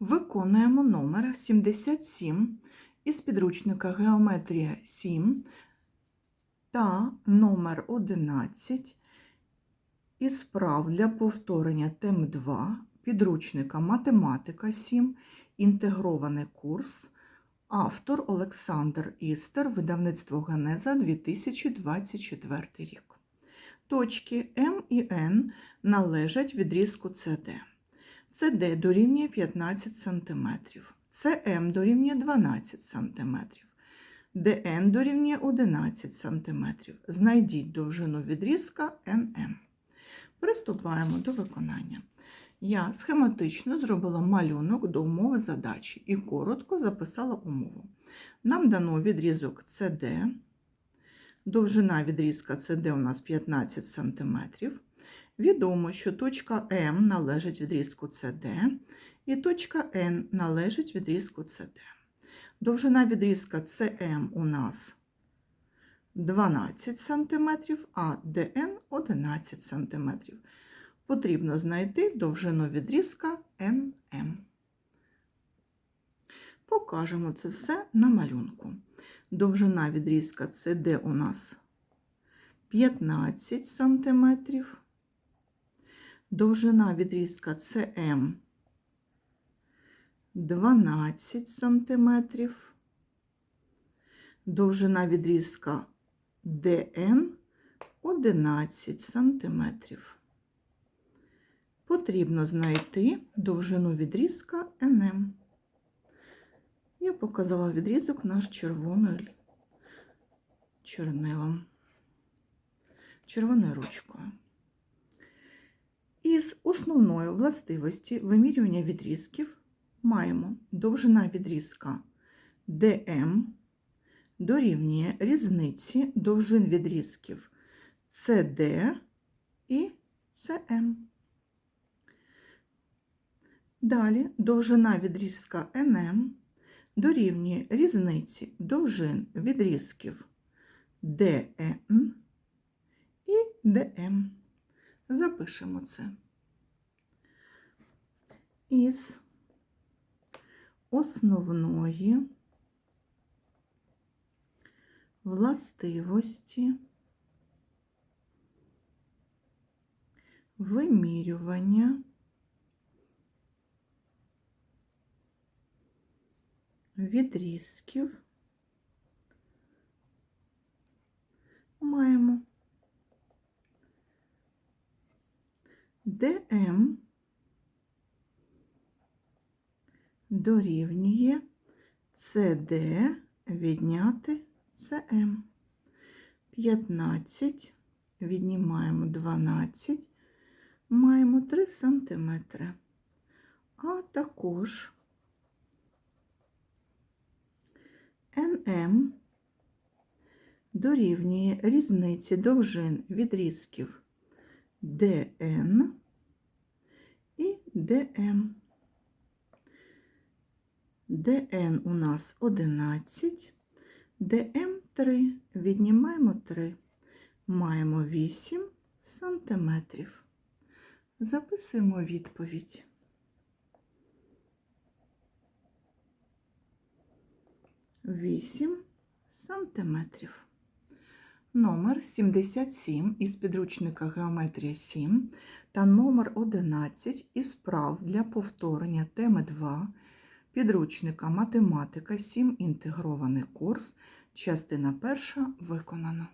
Виконуємо номер 77 із підручника Геометрія 7 та номер 11 із вправ для повторення тем 2 підручника Математика 7, інтегрований курс, автор Олександр Істер, видавництво Генеза 2024 рік. Точки М і Н належать відрізку CD. CD дорівнює 15 см, CM дорівнює 12 см, DN дорівнює 11 см. Знайдіть довжину відрізка NM. Приступаємо до виконання. Я схематично зробила малюнок до умови задачі і коротко записала умову. Нам дано відрізок CD. Довжина відрізка CD у нас 15 см. Відомо, що точка М належить відрізку CD, і точка N належить відрізку CD. Довжина відрізка CM у нас 12 см, а DN 11 см. Потрібно знайти довжину відрізка NM. Покажемо це все на малюнку. Довжина відрізка CD у нас 15 см. Довжина відрізка CM 12 см. Довжина відрізка DN 11 см. Потрібно знайти довжину відрізка NM. Я показала відрізок наш червоною чорнилом, червоною ручкою. Із основної властивості вимірювання відрізків маємо довжина відрізка DM дорівнює різниці довжин відрізків CD і CM. Далі довжина відрізка NM дорівнює різниці довжин відрізків DN і DM. Запишемо це. Із основної властивості вимірювання відрізків маємо ДМ дорівнює СД відняти СМ. 15 віднімаємо 12, маємо 3 см. А також НМ дорівнює різниці довжин відрізків ДН і ДМ. ДН у нас 11, ДМ 3, віднімаємо 3, маємо 8 сантиметрів. Записуємо відповідь. Вісім сантиметрів. Номер 77 із підручника Геометрія 7 та номер 11 із прав для повторення теми 2 підручника Математика 7. Інтегрований курс. Частина перша виконана.